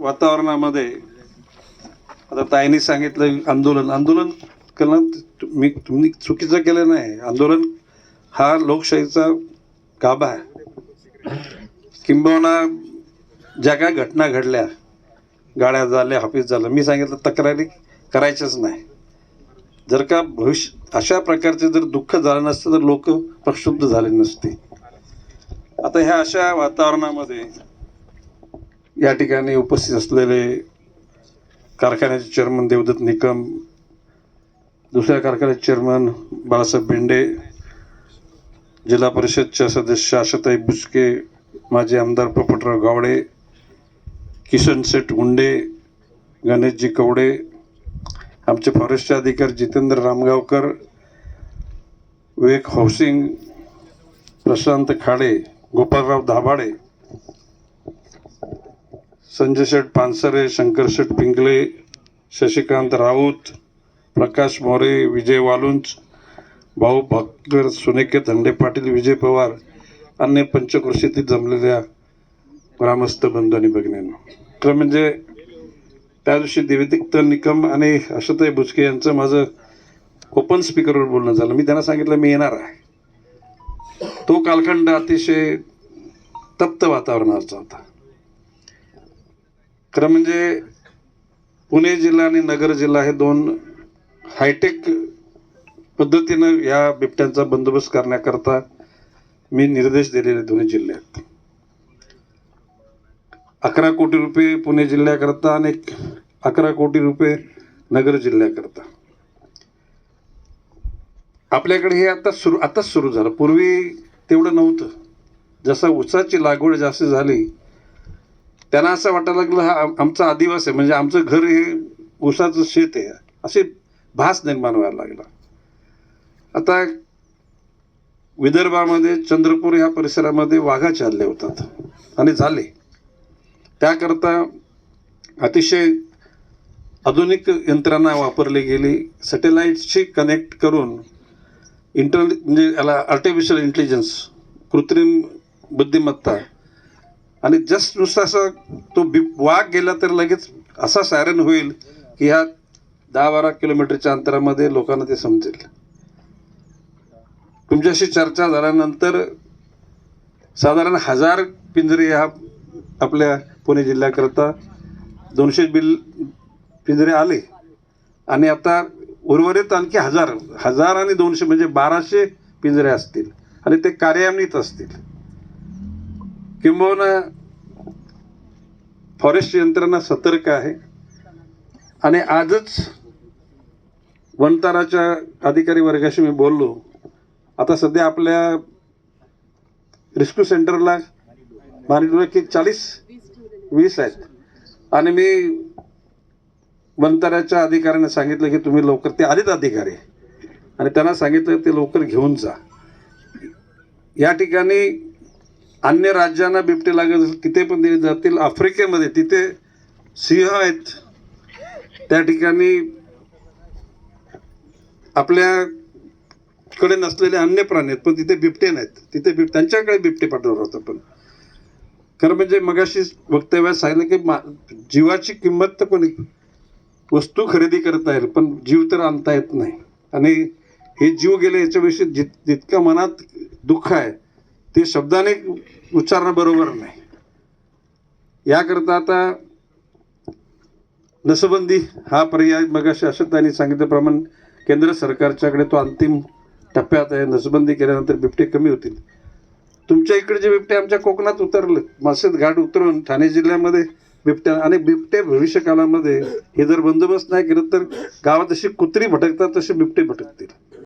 वातावरणामध्ये आता ताईंनी सांगितलं आंदोलन. आंदोलन करणं मी तुम्ही चुकीचं केलं नाही. आंदोलन हा लोकशाहीचा गाभा आहे. किंबहुना ज्या काय घटना घडल्या गाड्या झाल्या ऑफिस झालं मी सांगितलं तक्रारी करायच्याच नाही. जर का भविष्य अशा प्रकारचे जर दुःख झालं नसतं तर लोक प्रक्षुब्ध झाले नसते. आता ह्या अशा वातावरणामध्ये या ठिकाणी उपस्थित असलेले कारखान्याचे चेअरमन देवदत्त निकम दुसऱ्या कारखान्याचे चेअरमन बाळासाहेब भेंडे जिल्हा परिषदच्या सदस्य आशाताई बुचके माजी आमदार पोपटराव गावडे किशन सेठ गुंडे गणेशजी कवडे आमचे फॉरेस्टचे अधिकारी जितेंद्र रामगावकर विवेक हाऊसिंग प्रशांत खाडे गोपालराव दाभाडे संजय शेठ पानसरे शंकर शेठ पिंगले शशिकांत राऊत प्रकाश मोरे विजय वालुंच भाऊ भाकर सुनेके धंडे पाटील विजय पवार अन्य पंचकृषीतील जमलेल्या ग्रामस्थ बंधू आणि भगिनींनो. तर म्हणजे त्या दिवशी देविदिक्त निकम आणि अशोताई भुजके यांचं माझं ओपन स्पीकरवर बोलणं झालं. मी त्यांना सांगितलं मी येणार आहे. तो कालखंड अतिशय तप्त वातावरणाचा होता. खरं म्हणजे पुणे जिल्हा आणि नगर जिल्हा हे दोन हायटेक पद्धतीनं या बिबट्यांचा बंदोबस्त करण्याकरता मी निर्देश दिलेले दोन्ही जिल्ह्यात अकरा कोटी रुपये पुणे जिल्ह्याकरता आणि अकरा कोटी रुपये नगर जिल्ह्याकरता. आपल्याकडे हे आता सुरू आताच सुरू झालं. पूर्वी तेवढं नव्हतं. जसं उसाची लागवड जास्त झाली त्यांना असं वाटायला लागलं हा आमचा आदिवास आहे म्हणजे आमचं घर हे ऊसाचं शेत आहे. असे भास निर्माण व्हायला लागला. आता विदर्भामध्ये चंद्रपूर ह्या परिसरामध्ये वाघाचे हल्ले होतात आणि झाले. त्याकरता अतिशय आधुनिक यंत्रणा वापरली गेली. सॅटेलाईटशी कनेक्ट करून इंटर म्हणजे याला आर्टिफिशियल इंटेलिजन्स कृत्रिम बुद्धिमत्ता आणि जस्ट नुसतं असं तो बि वाघ गेला तर लगेच असा सायरन होईल की ह्या दहा बारा किलोमीटरच्या अंतरामध्ये लोकांना ते समजेल. तुमच्याशी चर्चा झाल्यानंतर साधारण हजार पिंजरे ह्या आपल्या पुणे जिल्ह्याकरता दोनशे बिल पिंजरे आले. आणि आता उर्वरित आणखी हजार हजार आणि दोनशे म्हणजे बाराशे पिंजरे असतील. आणि ते कार्यान्वित असतील. किंबहुना फॉरेस्ट यंत्रणा सतर्क आहे. आणि आजच वनताराच्या अधिकारी वर्गाशी मी बोललो. आता सध्या आपल्या रिस्क्यू सेंटरला मानिटोर की चाळीस वीस आहेत. आणि मी वनताराच्या अधिकाऱ्यांना सांगितलं की तुम्ही लवकर ते आलेत अधिकारी आणि त्यांना सांगितलं ते लवकर घेऊन जा. या ठिकाणी अन्य राज्यांना बिबटे लागत असेल तिथे पण दिले जातील. आफ्रिकेमध्ये तिथे सिंह आहेत. त्या ठिकाणी आपल्याकडे नसलेले अन्य प्राणी आहेत पण तिथे बिबटे नाहीत. तिथे बिब त्यांच्याकडे बिबटे पाठवणार होतं पण खरं म्हणजे मगाशी वक्तव्यात सांगितलं की मा जीवाची किंमत तर कोणी वस्तू खरेदी करता येईल पण जीव तर आणता येत नाही. आणि हे जीव गेले याच्याविषयी जित जितकं मनात दुःख आहे ते शब्दाने उच्चारणं बरोबर नाही. याकरता आता नसबंदी हा पर्याय मगाशी अशोकतांनी सांगितल्याप्रमाणे केंद्र सरकारच्याकडे तो अंतिम टप्प्यात आहे. नसबंदी केल्यानंतर बिबटे कमी होतील. तुमच्या इकडे जे बिबटे आमच्या कोकणात उतरले. मासेत घाट उतरून ठाणे जिल्ह्यामध्ये बिबट्या आणि बिबटे भविष्यकाळामध्ये हे जर बंदोबस्त नाही केलं तर गावात जशी कुत्री भटकतात तसे बिबटे भटकतील.